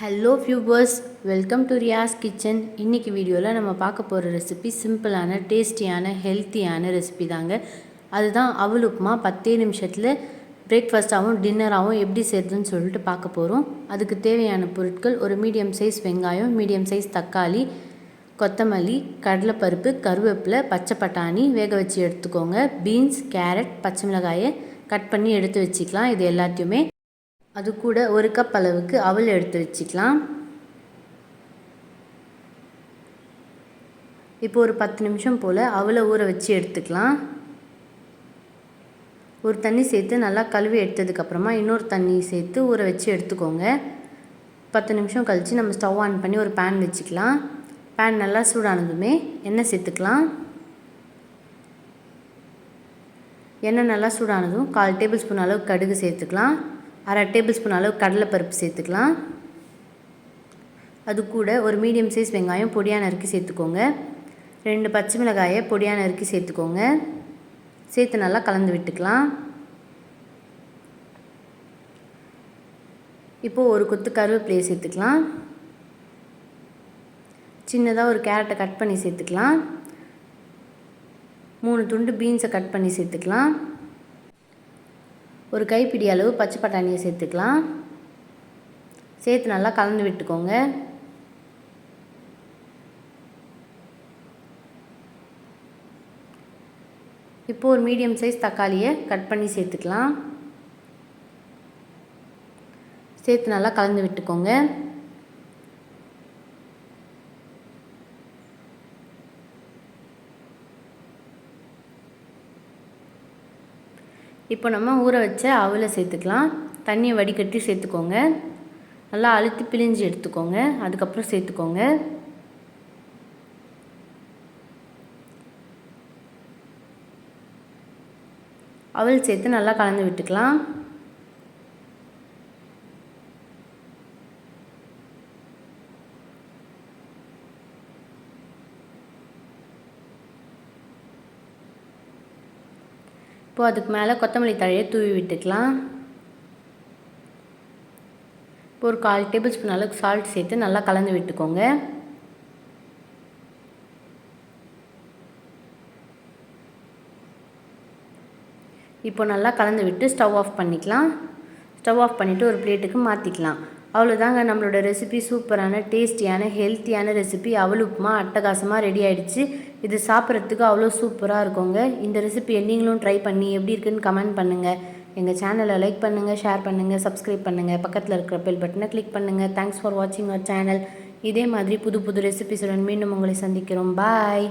Hello viewers welcome to Riyas kitchen இன்றைக்கி வீடியோவில் நம்ம பார்க்க போகிற ரெசிபி சிம்பிளான டேஸ்டியான ஹெல்த்தியான ரெசிபி தாங்க. அதுதான் அவல் உப்புமா பத்தே நிமிஷத்தில் பிரேக்ஃபாஸ்ட்டாகவும் டின்னராகவும் எப்படி செய்கிறதுன்னு சொல்லிட்டு பார்க்க போகிறோம் அதுக்கு தேவையான பொருட்கள் ஒரு மீடியம் சைஸ் வெங்காயம் மீடியம் சைஸ் தக்காளி கொத்தமல்லி கடலைப்பருப்பு கருவேப்பிலை பச்சை பட்டாணி வேக வச்சு எடுத்துக்கோங்க. பீன்ஸ் கேரட் பச்சை மிளகாயை கட் பண்ணி எடுத்து வச்சுக்கலாம். இது எல்லாத்தையுமே அது கூட ஒரு கப் அளவுக்கு அவல் எடுத்து வச்சுக்கலாம். இப்போ ஒரு பத்து நிமிஷம் போல் அவளை ஊற வச்சு எடுத்துக்கலாம். ஒரு தண்ணி சேர்த்து நல்லா கழுவி எடுத்ததுக்கப்புறமா இன்னொரு தண்ணி சேர்த்து ஊற வச்சு எடுத்துக்கோங்க. பத்து நிமிஷம் கழித்து நம்ம ஸ்டவ் ஆன் பண்ணி ஒரு பேன் வச்சுக்கலாம். பேன் நல்லா சூடானதுமே எண்ணெய் சேர்த்துக்கலாம். எண்ணெய் நல்லா சூடானதும் கால் டேபிள் ஸ்பூன் அளவுக்கு கடுகு சேர்த்துக்கலாம். அரை டேபிள் ஸ்பூன் அளவு கடலைப்பருப்பு சேர்த்துக்கலாம். அது கூட ஒரு மீடியம் சைஸ் வெங்காயம் பொடியாக நறுக்கி சேர்த்துக்கோங்க. ரெண்டு பச்சை மிளகாயை பொடியாக நறுக்கி சேர்த்துக்கோங்க. சேர்த்து நல்லா கலந்து விட்டுக்கலாம். இப்போது ஒரு கொத்து கருவேப்பிலையை சேர்த்துக்கலாம். சின்னதாக ஒரு கேரட்டை கட் பண்ணி சேர்த்துக்கலாம். மூணு துண்டு பீன்ஸை கட் பண்ணி சேர்த்துக்கலாம். ஒரு கைப்பிடி அளவு பச்சை பட்டாணியை சேர்த்துக்கலாம். சேர்த்து நல்லா கலந்து விட்டுக்கோங்க. இப்போது ஒரு மீடியம் சைஸ் தக்காளியை கட் பண்ணி சேர்த்துக்கலாம். சேர்த்து நல்லா கலந்து விட்டுக்கோங்க. இப்போ நம்ம ஊற வச்ச அவலை சேர்த்துக்கலாம். தண்ணியை வடிகட்டி சேர்த்துக்கோங்க. நல்லா அழுத்தி பிழிஞ்சு எடுத்துக்கோங்க. அதுக்கப்புறம் சேர்த்துக்கோங்க. அவல் சேர்த்து நல்லா கலந்து விட்டுக்கலாம். இப்போது அதுக்கு மேலே கொத்தமல்லி தழையை தூவி விட்டுக்கலாம். இப்போ ஒரு கால் டேபிள் ஸ்பூன் அளவுக்கு சால்ட் சேர்த்து நல்லா கலந்து விட்டுக்கோங்க. இப்போ நல்லா கலந்து விட்டு ஸ்டவ் ஆஃப் பண்ணிக்கலாம். ஸ்டவ் ஆஃப் பண்ணிவிட்டு ஒரு பிளேட்டுக்கு மாற்றிக்கலாம் அவ்வளோதாங்க நம்மளோட ரெசிபி சூப்பரான டேஸ்டியான ஹெல்த்தியான ரெசிபி அவ்வளோ உப்புமா அட்டகாசமாக ரெடி ஆகிடுச்சு இது சாப்பிட்றதுக்கு அவ்வளோ சூப்பராக இருக்குங்க. இந்த ரெசிபி நீங்களும் ட்ரை பண்ணி எப்படி இருக்குன்னு கமெண்ட் பண்ணுங்கள் எங்கள் சேனலை லைக் பண்ணுங்கள் ஷேர் பண்ணுங்கள் சப்ஸ்கிரைப் பண்ணுங்கள் பக்கத்தில் இருக்கிற பெல் பட்டனை கிளிக் பண்ணுங்கள் தேங்க்ஸ் ஃபார் வாட்சிங் அவர் சேனல் இதே மாதிரி புது புது ரெசிபிஸுடன் மீண்டும் உங்களை சந்திக்கிறோம். பாய்